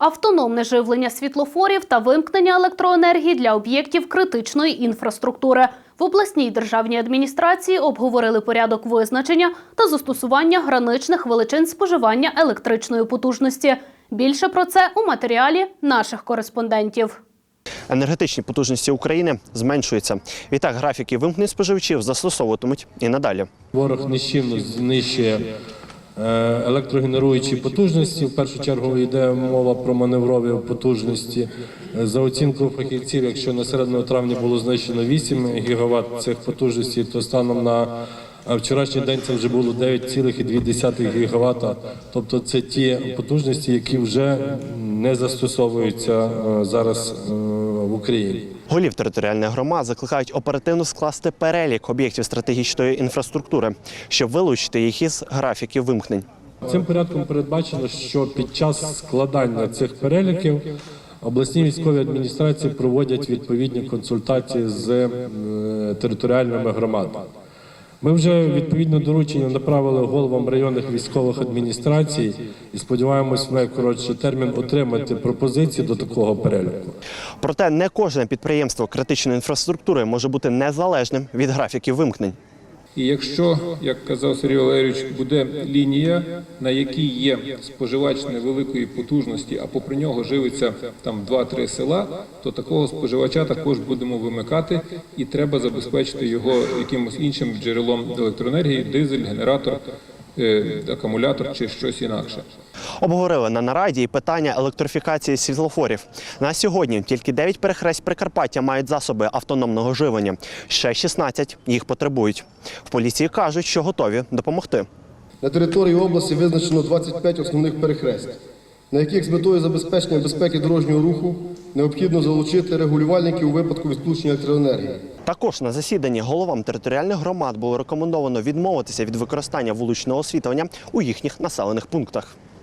автономне живлення світлофорів та вимкнення електроенергії для об'єктів критичної інфраструктури. В обласній державній адміністрації обговорили порядок визначення та застосування граничних величин споживання електричної потужності. Більше про це у матеріалі наших кореспондентів. Енергетичні потужності України зменшуються. Відтак графіки вимкнень споживачів застосовуватимуть і надалі. Ворог нищівно знищує електрогенеруючі потужності. В першу чергу йде мова про маневрові потужності. Е, За оцінкою фахівців, якщо на середину травня було знищено 8 гігаватт цих потужностей, то станом на е, вчорашній день це вже було 9,2 ГВт. Тобто це ті потужності, які вже не застосовуються е, зараз е, в Україні. Голів територіальних громад закликають оперативно скласти перелік об'єктів стратегічної інфраструктури, щоб вилучити їх із графіків вимкнень. Цим порядком передбачено, що під час складання цих переліків обласні військові адміністрації проводять відповідні консультації з е, територіальними громадами. Ми вже відповідно доручення направили головам районних військових адміністрацій і сподіваємось в найкоротший термін отримати пропозиції до такого переліку. Проте не кожне підприємство критичної інфраструктури може бути незалежним від графіків вимкнень. І якщо, як казав Сергій Валерійович, буде лінія, на якій є споживач невеликої потужності, а попри нього живиться там 2-3 села, то такого споживача також будемо вимикати, і треба забезпечити його якимось іншим джерелом електроенергії, дизель, генератор, акумулятор чи щось інакше. Обговорили на нараді і питання електрифікації світлофорів. На сьогодні тільки 9 перехресть Прикарпаття мають засоби автономного живлення. Ще 16 їх потребують. В поліції кажуть, що готові допомогти. На території області визначено 25 основних перехрест, на яких з метою забезпечення безпеки дорожнього руху необхідно залучити регулювальників у випадку відключення електроенергії. Також на засіданні головам територіальних громад було рекомендовано відмовитися від використання вуличного освітлення у їхніх населених пунктах.